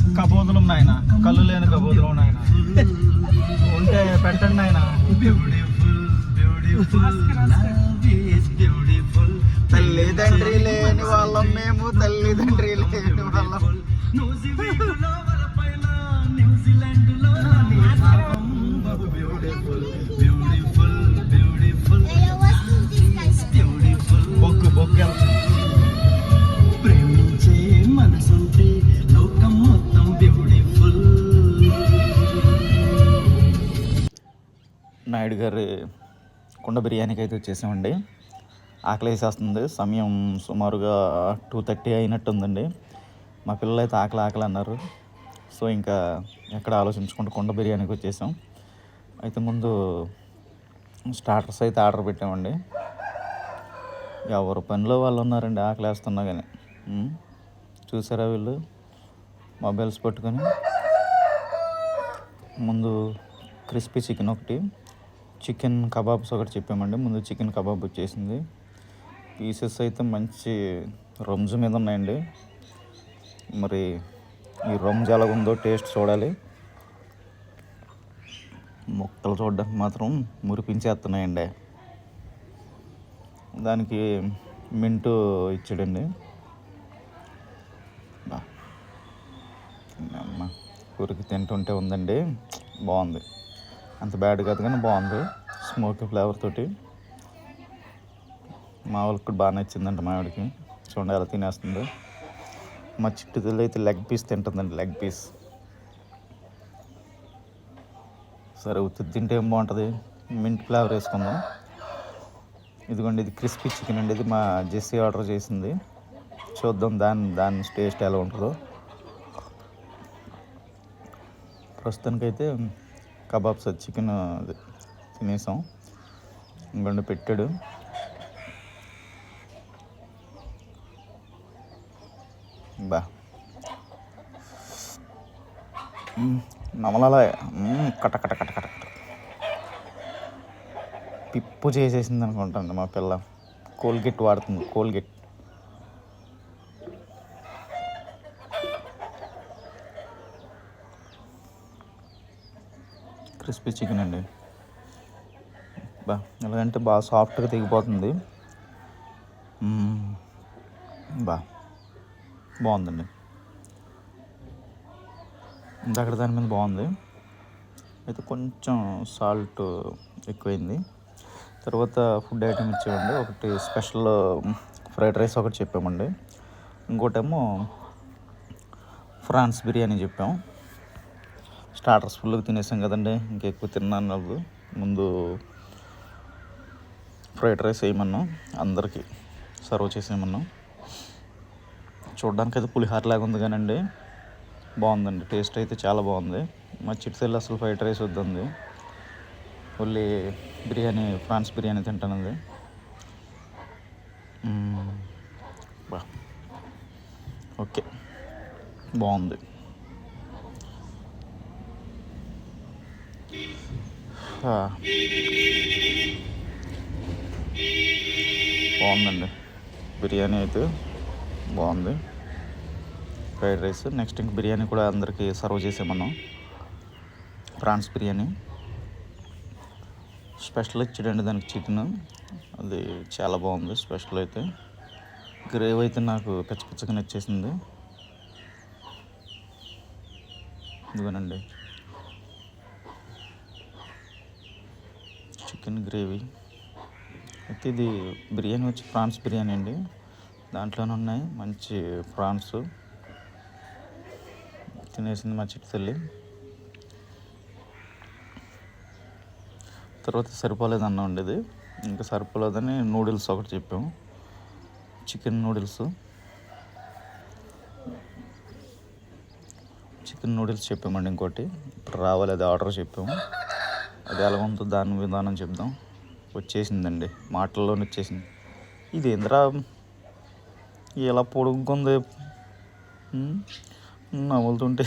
కబోదులు నాయన. కళ్ళు లేని కబోదులు నాయన. ఉంటే పెట్టండి నాయన. తల్లిదండ్రి లేని వాళ్ళం మేము తల్లిదండ్రి నాయుడు గారి కుండ బిర్యానీకి అయితే వచ్చేసామండి. ఆకలి వేసేస్తుంది సమయం సుమారుగా టూ థర్టీ అయినట్టు ఉందండి మా పిల్లలు అయితే ఆకలి ఆకలి అన్నారు. సో ఇంకా ఎక్కడ ఆలోచించుకుంటూ కుండ బిర్యానీకి వచ్చేసాం. అయితే ముందు స్టార్టర్స్ అయితే ఆర్డర్ పెట్టామండి. ఎవరు పనిలో వాళ్ళు ఉన్నారండి ఆకలి వేస్తున్నా కానీ చూసారా వీళ్ళు? మొబైల్స్ పట్టుకొని. ముందు క్రిస్పీ చికెన్ ఒకటి. చికెన్ కబాబ్స్ ఒకటి చెప్పామండి. ముందు చికెన్ కబాబ్ వచ్చేసింది. పీసెస్ అయితే మంచి రమ్జు మీద ఉన్నాయండి. మరి ఈ రంజు ఎలాగుందో టేస్ట్ చూడాలి. ముక్కలు చూడడానికి మాత్రం మురిపించేస్తున్నాయండి. దానికి మింటు ఇచ్చాడండి. బా. ఊరికి తింటుంటే ఉందండి. బాగుంది. అంత బ్యాడ్ కాదు కానీ బాగుంది. స్మోకీ ఫ్లేవర్ తోటి. మా వాళ్ళకి కూడా బాగా నచ్చిందంట మా ఆవిడకి. చూడండి ఎలా తినేస్తుంది. మా చిట్టు తల్లి అయితే లెగ్ పీస్ తింటుందండి లెగ్ పీస్ సరే ఉత్తి తింటే ఏం బాగుంటుంది? మింట్ ఫ్లేవర్ వేసుకుందాం. ఇదిగోండి ఇది క్రిస్పీ చికెన్ అండి. ఇది మా జెస్సీ ఆర్డర్ చేసింది. చూద్దాం దాని దాని టేస్ట్ ఎలా ఉంటుందో. ప్రస్తుతానికైతే కబాబ్స్ చికెన్ అది తినేసాం. ఇంకొండ పెట్టాడు. బా. నమలాల కట కట కట కట కట. పిప్పు చేసేసింది అనుకుంటాను మా పిల్ల. కోల్గేట్ వాడుతుంది. కోల్గేట్. క్రిస్పీ చికెన్ అండి. బా ఎలాగంటే బాగా సాఫ్ట్గా తెగిపోతుంది. బా బాగుందండి. అక్కడ దాని మీద బాగుంది. అయితే కొంచెం సాల్ట్ ఎక్కువైంది. తర్వాత ఫుడ్ ఐటమ్ ఇచ్చామండి ఒకటి స్పెషల్ ఫ్రైడ్ రైస్ ఒకటి చెప్పామండి. ఇంకోటేమో ఫ్రాన్స్ బిర్యానీ చెప్పాం. స్టార్టర్స్ ఫుల్గా తినేసాం కదండి. ఇంకెక్కువ తిన్నాను నవ్వు ముందు ఫ్రైడ్ రైస్ వేయమన్నాం. అందరికీ సర్వ్ చేసేయమన్నాం. చూడడానికి అయితే పులిహార లాగా ఉంది కానండి. బాగుందండి. టేస్ట్ అయితే చాలా బాగుంది. మా చిట్సెల్లి అసలు ఫ్రైడ్ రైస్ వద్దంది. ఓన్లీ బిర్యానీ ఫ్రాన్స్ బిర్యానీ తింటానంది. బా. ఓకే. బాగుంది. బాగుందండి. బిర్యానీ అయితే బాగుంది. ఫ్రైడ్ రైస్ నెక్స్ట్ ఇంక బిర్యానీ కూడా అందరికీ సర్వ్ చేసామన్నాం ప్రాన్స్ బిర్యానీ. స్పెషల్ ఇచ్చాడండి దానికి చికెన్ అది చాలా బాగుంది స్పెషల్ అయితే. గ్రేవ్ అయితే నాకు పిచ్చ పిచ్చగా నచ్చేసింది ఇదిగోనండి. Chicken gravy. అయితే ఇది బిర్యానీ వచ్చి ప్రాన్స్ బిర్యానీ అండి. దాంట్లోనే ఉన్నాయి మంచి ప్రాన్స్ తినేసింది మా చిట్టు తల్లి. తర్వాత సరిపోలేదు అన్నం ఉండేది ఇంకా సరిపోలేదని నూడిల్స్ ఒకటి చెప్పాము. Chicken noodles. చికెన్ నూడిల్స్ చెప్పామండి ఇంకోటి. ఇప్పుడు రావాలి అది ఆర్డర్ చెప్పాము. అది ఎలా ఉందో దాని విధానం చెప్దాం. వచ్చేసిందండి. మాటల్లోనే వచ్చేసింది. ఇది ఏంద్రా? ఎలా పొడుగుంది? నవ్వులుతుంటే.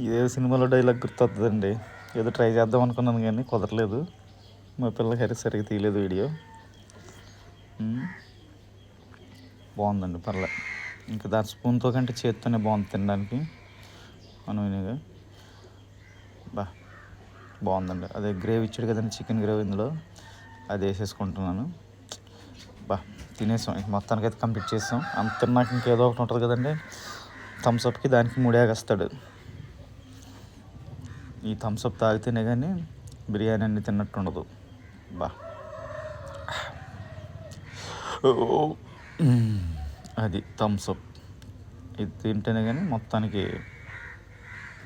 ఇదే సినిమాలో డైలాగ్ గుర్తొస్తుందండి ఏదో ట్రై చేద్దాం అనుకున్నాను కానీ కుదరలేదు. మా పిల్లకి అయితే సరిగ్గా తీయలేదు వీడియో. బాగుందండి పర్లే. ఇంకా దాని స్పూన్తో కంటే చేత్తోనే బాగుంది తినడానికి. అనువునిగా. బా బాగుందండి. అదే గ్రేవీ ఇచ్చాడు కదండి చికెన్ గ్రేవీ ఇందులో. అది వేసేసుకుంటున్నాను. బా తినేసాం. ఇంక మొత్తానికి అయితే కంప్లీట్ చేసాం అంత తిన్నాక ఇంకేదో ఒకటి ఉంటుంది కదండి. థమ్స్అప్కి దానికి మూడేగస్తాడు ఈ థమ్స్అప్ తాగితేనే కానీ బిర్యానీ అన్ని తిన్నట్టు ఉండదు. బా. అది థమ్స్అప్ ఇది తింటేనే కానీ మొత్తానికి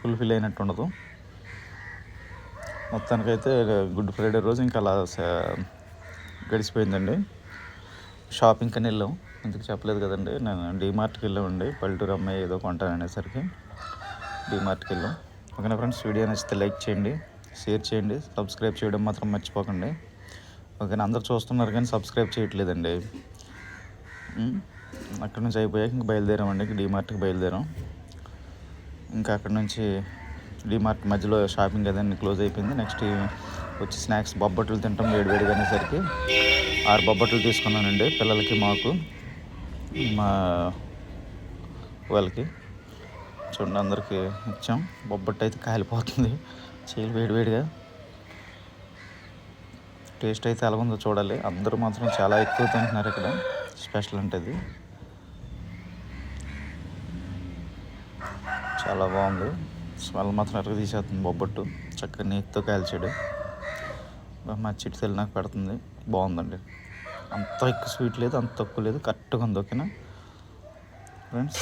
ఫుల్ఫిల్ అయినట్టు ఉండదు. మొత్తానికైతే గుడ్ ఫ్రైడే రోజు ఇంకా అలా గడిచిపోయిందండి. షాపింగ్ అని వెళ్ళాం. ఎందుకు చెప్పలేదు కదండి. నేను డీమార్ట్కి వెళ్ళామండి. పల్లెటూరు అమ్మాయి ఏదో కొంటాను అనేసరికి డీమార్ట్కి వెళ్ళాం. ఓకేనా ఫ్రెండ్స్? వీడియో నచ్చితే లైక్ చేయండి షేర్ చేయండి సబ్స్క్రైబ్ చేయడం మాత్రం మర్చిపోకండి. ఓకేనా? అందరు చూస్తున్నారు కానీ సబ్స్క్రైబ్ చేయట్లేదండి. అక్కడ నుంచి అయిపోయాక ఇంక బయలుదేరామండి. ఇంక డీమార్ట్కి బయలుదేరాం. ఇంకా అక్కడ నుంచి డిమార్ట్ మధ్యలో షాపింగ్ అదన్నీ క్లోజ్ అయిపోయింది. నెక్స్ట్ వచ్చి స్నాక్స్ బొబ్బట్లు తింటాం వేడివేడిగా అనేసరికి ఆరు బొబ్బట్లు తీసుకున్నానండి పిల్లలకి మాకు. మా వాళ్ళకి. చూడండి అందరికి ఇచ్చాం. బొబ్బట్టు అయితే కాలిపోతుంది. చేయలు వేడివేడిగా. టేస్ట్ అయితే ఎలా ఉందో చూడాలి. అందరూ మాత్రం చాలా ఎక్కువ తింటున్నారు ఇక్కడ. స్పెషల్ అంటే ఇది చాలా బాగుంది. స్మెల్ మాత్రం ఎరగ తీసేస్తుంది బొబ్బట్టు. చక్కగా నీటితో కాల్చాడు. బా మా నాకు పెడుతుంది. బాగుందండి. అంత ఎక్కువ స్వీట్ లేదు అంత తక్కువ లేదు. కరెక్ట్గా ఉంది ఓకేనా? ఫ్రెండ్స్.